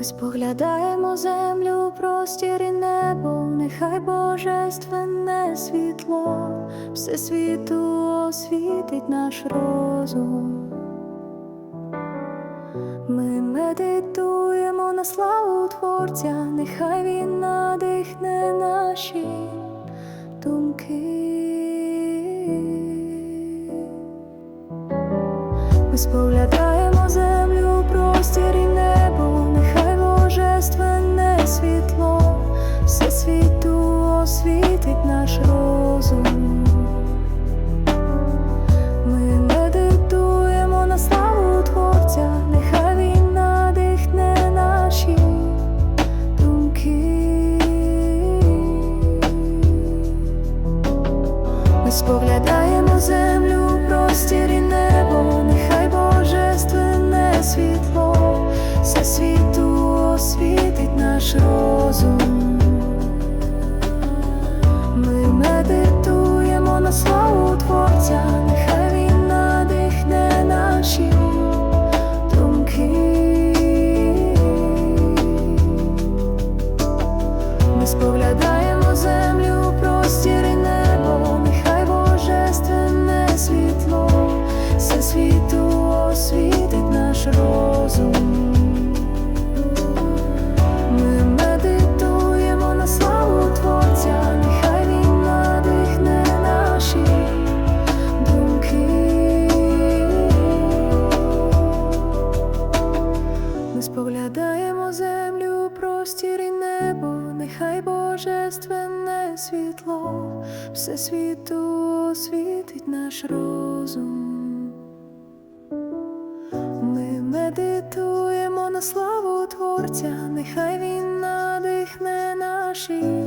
Ми споглядаємо землю, простір і небо, нехай божественне світло, все світу освітить наш розум. Ми медитуємо на славу Творця, нехай він надихне наші думки. Ми споглядаємо землю, споглядаємо землю, простір і небо, нехай божественне світло, все світу освітить наш розум. Ми медитуємо на славу Творця, нехай він надихне наші думки. Ми споглядаємо землю, простір і небо, світу освітить наш розум. Ми медитуємо на славу Творця, нехай він надихне наші думки. Ми споглядаємо землю, простір і небо, нехай божественне світло, все світу освітить наш розум. Медитуємо на славу Творця, нехай він надихне наші